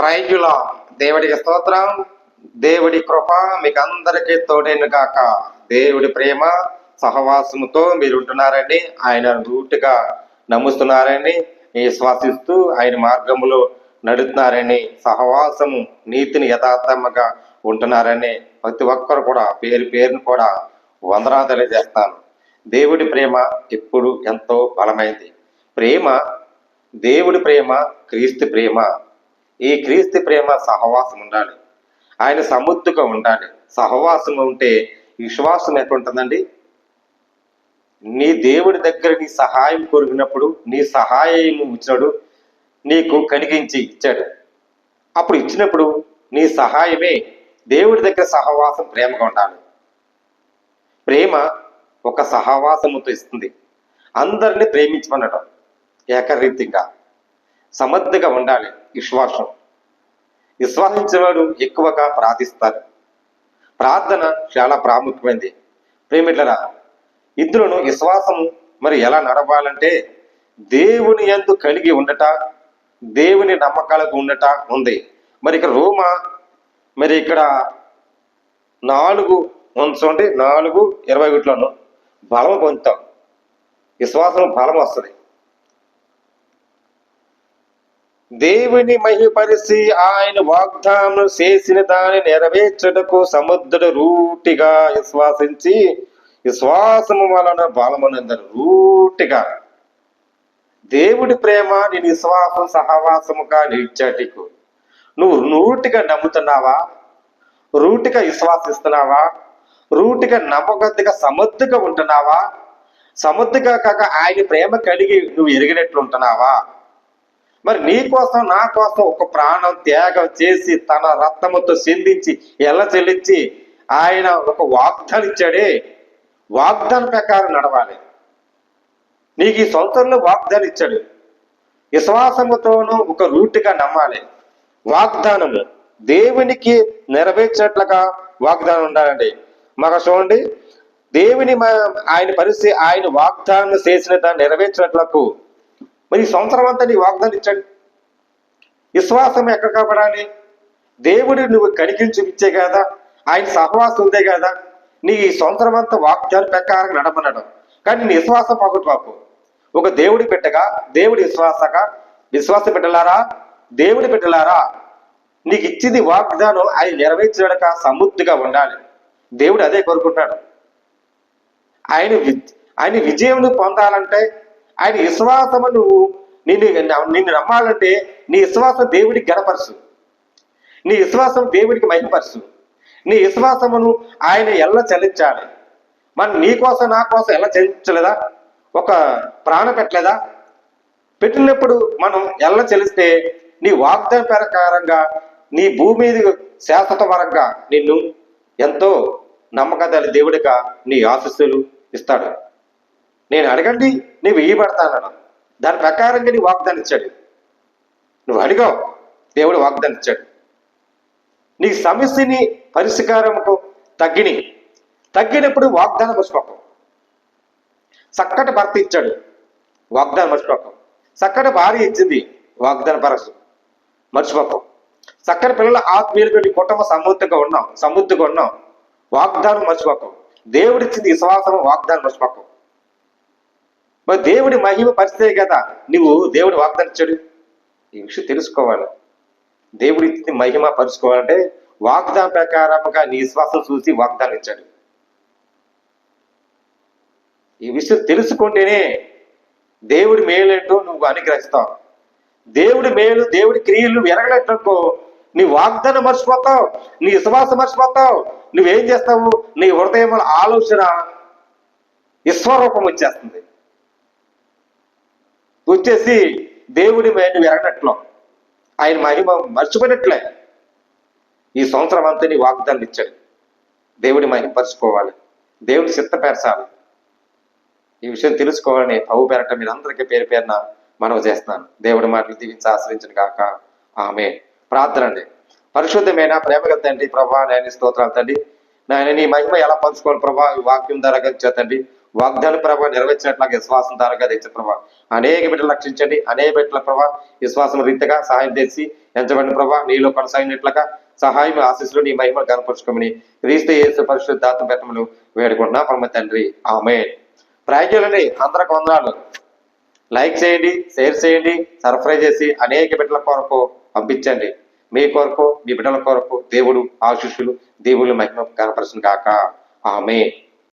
ప్రైజుల దేవుడికి స్తోత్రం దేవుడి కృప మీకు అందరికీ తోడైన కాక దేవుడి ప్రేమ సహవాసముతో మీరు ఉంటున్నారని ఆయన రూటుగా నమ్ముతున్నారని విశ్వాసిస్తూ ఆయన మార్గములో నడుస్తున్నారని సహవాసము నీతిని యథార్థముగా ఉంటున్నారని ప్రతి ఒక్కరు కూడా పేరు పేరును కూడా వందనా తెలియజేస్తాను. దేవుడి ప్రేమ ఎప్పుడు ఎంతో బలమైంది. ప్రేమ దేవుడి ప్రేమ క్రీస్తు ప్రేమ. ఈ క్రీస్తు ప్రేమ సహవాసం ఉండాలి ఆయన సముద్దుగా ఉండాలి. సహవాసం ఉంటే విశ్వాసం ఎట్లుంటుందండి నీ దేవుడి దగ్గర నీ సహాయం కోరినప్పుడు నీ సహాయం ఇచ్చాడు నీకు కనిగించి ఇచ్చాడు. అప్పుడు ఇచ్చినప్పుడు నీ సహాయమే దేవుడి దగ్గర సహవాసం ప్రేమగా ఉండాలి. ప్రేమ ఒక సహవాసముతో ఇస్తుంది. అందరిని ప్రేమించమనడం ఏకరీతిగా. సమర్థగా ఉండాలి విశ్వాసం. విశ్వాసించేవాడు ఎక్కువగా ప్రార్థిస్తారు. ప్రార్థన చాలా ప్రాముఖ్యమైనది ప్రేమిట్లరా ఇద్దరును విశ్వాసం మరి ఎలా నడవాలంటే దేవుని ఎందు కలిగి ఉండట దేవుని నమ్మకాలకు ఉండట ఉంది. మరి ఇక్కడ రోమ మరి ఇక్కడ నాలుగు ఉంచండి నాలుగు ఇరవై ఒకటిలోను బలం పొందుతాం. విశ్వాసం బలం వస్తుంది. దేవుని మహిపరిచి ఆయన వాగ్దానం చేసిన దాన్ని నెరవేర్చుటకు సముద్రుడు రూటిగా విశ్వాసించి విశ్వాసము వలన బలమనందరు రూటిగా. దేవుడి ప్రేమ నేను విశ్వాసం సహవాసముగా నిలిచాటికు నువ్వు రూటిగా నమ్ముతున్నావా? రూటిగా విశ్వాసిస్తున్నావా? రూటిగా నమ్మకద్దుగా సమర్థగా ఉంటున్నావా? సమర్థగా కాక ఆయన ప్రేమ కలిగి నువ్వు ఎరిగినట్లు ఉంటున్నావా మరి నీ కోసం నా కోసం ఒక ప్రాణం త్యాగం చేసి తన రక్తముతో చెందించి ఎలా చెల్లించి ఆయన ఒక వాగ్దానం ఇచ్చాడే వాగ్దానం ప్రకారం నడవాలి. నీకు ఈ సొంతంలో వాగ్దానం ఇచ్చాడు. విశ్వాసముతోనూ ఒక రూటుగా నమ్మాలి. వాగ్దానము దేవునికి నెరవేర్చినట్లుగా వాగ్దానం ఉండాలండి. మాకు చూడండి దేవుని మ- ఆయన పరిస్థితి ఆయన వాగ్దానం చేసిన దాన్ని నెరవేర్చినట్లకు మరి ఈ సంవత్సరం అంతా నీ వాగ్దానం ఇచ్చాడు. విశ్వాసం ఎక్కడ కాపాడాలి? దేవుడు నువ్వు కనికిని చూపించే కదా? ఆయన సహవాసం ఉందే కదా? నీ ఈ సంవత్సరం అంతా వాగ్దానం ప్రకారం నడపనడం. కానీ నీ విశ్వాసం పాపు ఒక దేవుడి బిడ్డగా దేవుడి విశ్వాసగా విశ్వాస బిడ్డలారా దేవుడి బిడ్డలారా నీకు ఇచ్చింది వాగ్దానం ఆయన నెరవేర్చడక సమృద్ధిగా ఉండాలి. దేవుడు అదే కోరుకుంటాడు ఆయన ఆయన విజయం పొందాలంటే ఆయన విశ్వాసము నువ్వు నిన్ను నిన్ను నమ్మాలంటే నీ విశ్వాసం దేవుడికి గణపరచు. నీ విశ్వాసం దేవుడికి మహిమపరచు. నీ విశ్వాసమును ఆయన ఎలా చలించాలి మన నీ కోసం నా కోసం ఎలా చలించలేదా ఒక ప్రాణ పెట్టలేదా? పెట్టినప్పుడు మనం ఎల్ల చలిస్తే నీ వాగ్దాన ప్రకారంగా నీ భూమి మీద శాశ్వత వరంగా నిన్ను ఎంతో నమ్మకదాలి దేవుడిగా నీ ఆశస్సులు ఇస్తాడు. నేను అడగండి నీవు ఇయ్యబడతానన్నాడు దాని ప్రకారంగా నీ వాగ్దానం ఇచ్చాడు. నువ్వు అడిగావు దేవుడు వాగ్దానం ఇచ్చాడు. నీ సమస్యని పరిష్కారముకు తగ్గిని తగ్గినప్పుడు వాగ్దానం మర్చిపోకం. చక్కటి భర్త ఇచ్చాడు వాగ్దానం మర్చిపోకం. చక్కటి భార్య ఇచ్చింది వాగ్దాన పరసు. మర్చిపోకం. చక్కటి పిల్లల ఆత్మీయులతో నీ కుటుంబ సమృద్ధిగా ఉన్నాం సమృద్ధిగా ఉన్నాం వాగ్దానం మర్చిపోకం. దేవుడిచ్చింది విశ్వాసం వాగ్దానం మర్చిపోకం. మరి దేవుడి మహిమ పరిస్థితే కదా. నువ్వు దేవుడి వాగ్దానం ఈ విషయం తెలుసుకోవాలి. దేవుడి మహిమ పరుచుకోవాలంటే వాగ్దానం ప్రకారముగా నీ విశ్వాసం చూసి వాగ్దానం ఇచ్చాడు. ఈ విషయం తెలుసుకుంటేనే దేవుడి మేలేంటో నువ్వు అనుగ్రహిస్తావు. దేవుడి మేలు దేవుడి క్రియలు ఎరగలేటనుకో నీ వాగ్దానం మర్చిపోతావు. నీ విశ్వాసం మర్చిపోతావు. నువ్వేం చేస్తావు? నీ హృదయం ఆలోచన విశ్వరూపం వచ్చేస్తుంది. వచ్చేసి దేవుడి మేలు నువ్వు ఆయన మహిమ మర్చిపోయినట్లే. ఈ సంవత్సరం అంతా నీ వాగ్దానం ఇచ్చాడు. దేవుడి మహిమ పరుచుకోవాలి దేవుడి చిత్తపరచాలి ఈ విషయం తెలుసుకోవాలని ప్రభు పేరట మీరు అందరికీ పేరు పేరున మనవి చేస్తున్నాను. దేవుడి మాటలు దీవించి ఆశ్రయించిన కాక ఆమె ప్రార్థన అండి. పరిశుద్ధమైన ప్రేమగల తండ్రి ప్రభా నేను స్తోత్రాలు తండ్రి. నాయన నీ మహిమ ఎలా పంచుకోవాలి ప్రభా? వాక్యం ద్వారా చేతండి వాగ్దాన ప్రభావ నెరవేర్చినట్లాగా విశ్వాసం ద్వారా తెచ్చిన ప్రభావ. అనేక బిడ్డలు రక్షించండి. అనేక బిడ్డల ప్రభావ విశ్వాసం రీతిగా సహాయం చేసి ఎంచబడిన ప్రభావ నీలో కొనసాగినట్లుగా సహాయం ఆశీస్సులు నీ మహిమలు కనపరుచుకోమని క్రీస్తు యేసు పరిశుద్ధాత్మ పెట్టమలు వేడుకుంటున్నా. పరమ తండ్రి. ఆమె ప్రయాణాలండి అందరికి వందనాలు. లైక్ చేయండి షేర్ చేయండి సర్ప్రైజ్ చేసి అనేక బిడ్డల కొరకు పంపించండి. మీ కొరకు మీ బిడ్డల కొరకు దేవుడు ఆశీస్సులు దేవుళ్ళు మహిమ కనపరచును కాక ఆమె